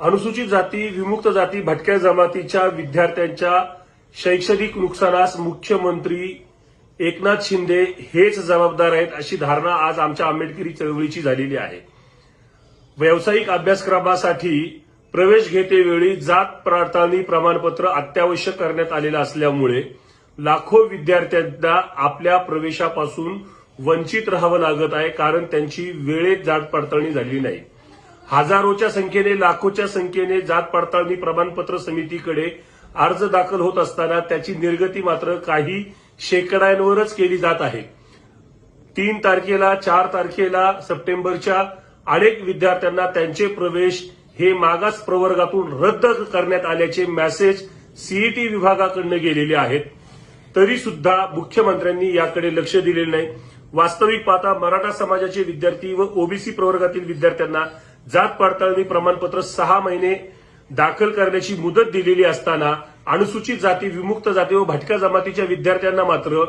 अनुसूचित जाती विमुक्त जाती भटक्या जमातीच्या विद्यार्थ्यांच्या शैक्षणिक नुकसानास मुख्यमंत्री एकनाथ शिंदे हेच जबाबदार आहेत अशी धारणा आज आमच्या आंबेडकरी चळवळीची झालेली आहे. व्यावसायिक अभ्यासक्रमासाठी प्रवेश घेतेवेळी जात प्रार्थनी प्रमाणपत्र अत्यावश्यक करण्यात आलेलं असल्यामुळे लाखो विद्यार्थ्यांना आपल्या प्रवेशापासून वंचित राहावं लागत आहे कारण त्यांची वेळेत जात पडताळणी झाली नाही. हजारोच्या संख्येने लाखोच्या संख्येने जात पडताळणी प्रमाणपत्र समितीकडे अर्ज दाखल होत असताना त्याची निर्गती मात्र काही शेकड्यांवरच केली जात आहे. तीन तारखेला चार तारखेला सप्टेंबरच्या अनेक विद्यार्थ्यांना त्यांचे प्रवेश हे मागास प्रवर्गातून रद्द करण्यात आल्याचे मेसेज सीईटी विभागाकडनं गेलेले आहेत. तरी सुद्धा मुख्यमंत्र्यांनी याकडे लक्ष दिलेले नाही. वास्तविक पाहता मराठा समाजाचे विद्यार्थी व ओबीसी प्रवर्गातील विद्यार्थ्यांना जात पडताळणी प्रमाणपत्र सहा महिने दाखल करण्याची मुदत दिलेली असताना अनुसूचित जाती विमुक्त जाती व भटक्या जमातीच्या विद्यार्थ्यांना मात्र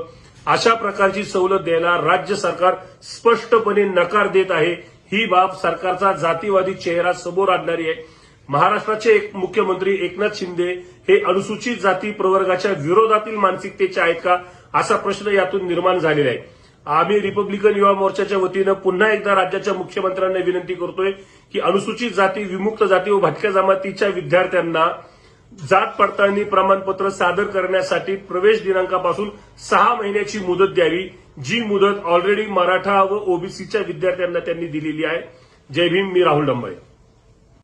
अशा प्रकारची सवलत द्यायला राज्य सरकार स्पष्टपणे नकार देत आहे. ही बाब सरकारचा जातीवादी चेहरा समोर आणणारी आहे. महाराष्ट्राचे एक मुख्यमंत्री एकनाथ शिंदे हे अनुसूचित जाती प्रवर्गाच्या विरोधातील मानसिकतेचे आहेत का असा प्रश्न यातून निर्माण झालेला आहे. आम्ही रिपब्लिकन युवा मोर्चाच्या वतीनं पुन्हा एकदा राज्याच्या मुख्यमंत्र्यांना विनंती करतोय की अनुसूचित जाती विमुक्त जाती व भटक्या जमातीच्या विद्यार्थ्यांना जात पडताळणी प्रमाणपत्र सादर करण्यासाठी प्रवेश दिनांकापासून सहा महिन्याची मुदत द्यावी जी मुदत ऑलरेडी मराठा व ओबीसीच्या विद्यार्थ्यांना त्यांनी दिलेली आहे. जय भीम मी राहुल डंबळे